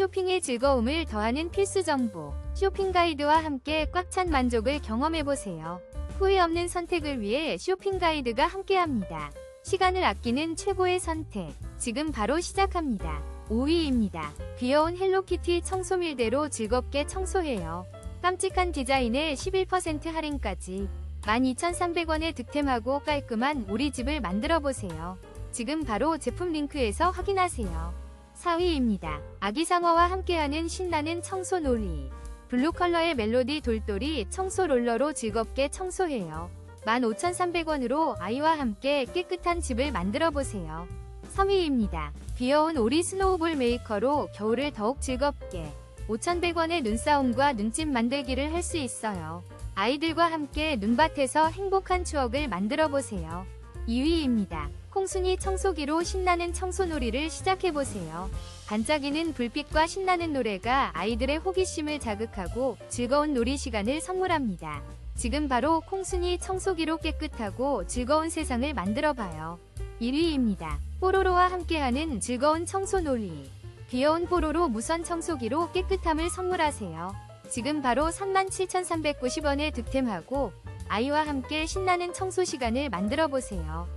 쇼핑의 즐거움을 더하는 필수 정보. 쇼핑 가이드와 함께 꽉 찬 만족을 경험해보세요. 후회 없는 선택을 위해 쇼핑 가이드가 함께합니다. 시간을 아끼는 최고의 선택. 지금 바로 시작합니다. 5위입니다. 귀여운 헬로키티 청소 밀대로 즐겁게 청소해요. 깜찍한 디자인에 11% 할인까지 12,300원에 득템하고 깔끔한 우리 집을 만들어 보세요. 지금 바로 제품 링크에서 확인하세요. 4위입니다. 아기상어와 함께하는 신나는 청소 놀이. 블루 컬러의 멜로디 돌돌이 청소 롤러로 즐겁게 청소해요. 15,300원으로 아이와 함께 깨끗한 집을 만들어 보세요. 3위입니다. 귀여운 오리 스노우볼 메이커로 겨울을 더욱 즐겁게 5,100원의 눈싸움과 눈집 만들기를 할 수 있어요. 아이들과 함께 눈밭에서 행복한 추억을 만들어 보세요. 2위입니다. 콩순이 청소기로 신나는 청소놀이를 시작해보세요. 반짝이는 불빛과 신나는 노래가 아이들의 호기심을 자극하고 즐거운 놀이 시간을 선물합니다. 지금 바로 콩순이 청소기로 깨끗하고 즐거운 세상을 만들어봐요. 1위입니다. 뽀로로와 함께하는 즐거운 청소놀이. 귀여운 뽀로로 무선 청소기로 깨끗함을 선물하세요. 지금 바로 37,390원에 득템하고 아이와 함께 신나는 청소 시간을 만들어 보세요.